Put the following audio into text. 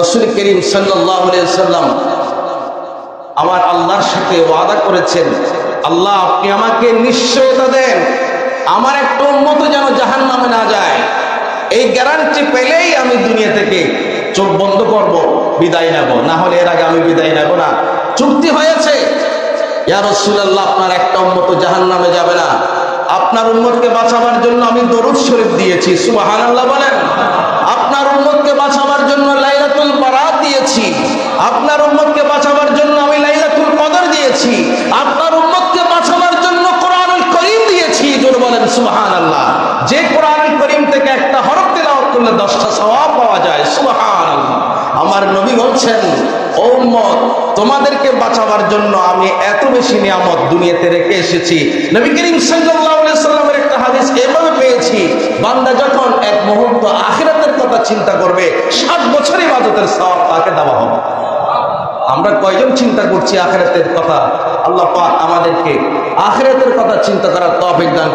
রসুল করিম সাল্লাম আমার আল্লাহর সাথে ওয়াদা করেছেন, আল্লাহ আপনি আমাকে নিশ্চয়তা দেন, আমার একটা উন্মত যেন জাহান নামে না যায়। এই গ্যারান্টি পেলেই আমি দুনিয়া থেকে চোখ বন্ধ করব, বিদায় নেব। না হলে এর আগে আমি বিদায় নেব না। চুক্তি হয়েছে, ইয়া রসুল্লাহ আপনার একটা উন্মত জাহান নামে যাবে না। আপনার উন্মতকে বাঁচাবার জন্য আমি দরুদ শরীফ দিয়েছি আল্লাহ বলেন আপনার উন্মতকে বাঁচাবার জন্য লাইলাতুল বারাত দিয়েছি আপনার উম্মতকে বাঁচাবার জন্য আমি লাইলাতুল কদর দিয়েছি আপনার উম্মতকে বাঁচাবার জন্য কোরআনুল করিম দিয়েছি বলেন সুবহানাল্লাহ। যে কোরআনুল করিম থেকে একটা হরফ তেলাওয়াত করলে দশটা পাওয়া যায়, সুবহানাল্লাহ। আমার নবী বলছেন, ও উম্মত, তোমাদেরকে বাঁচাবার জন্য আমি এত বেশি নিয়ামত দুনিয়াতে রেখে এসেছি। নবী করিম সাল্লামের একটা হাদিস এভাবে পেয়েছি, বান্দা যখন এক মুহূর্ত আখিরাতের কথা চিন্তা করবে ষাট বছর ইবাদতের সওয়াব তাকে দেওয়া হবে। আমরা কয়জন চিন্তা করছি আখেরাতের কথা? আল্লাহ পাক আমাদেরকে আখেরাতের কথা চিন্তা করার তফিক দান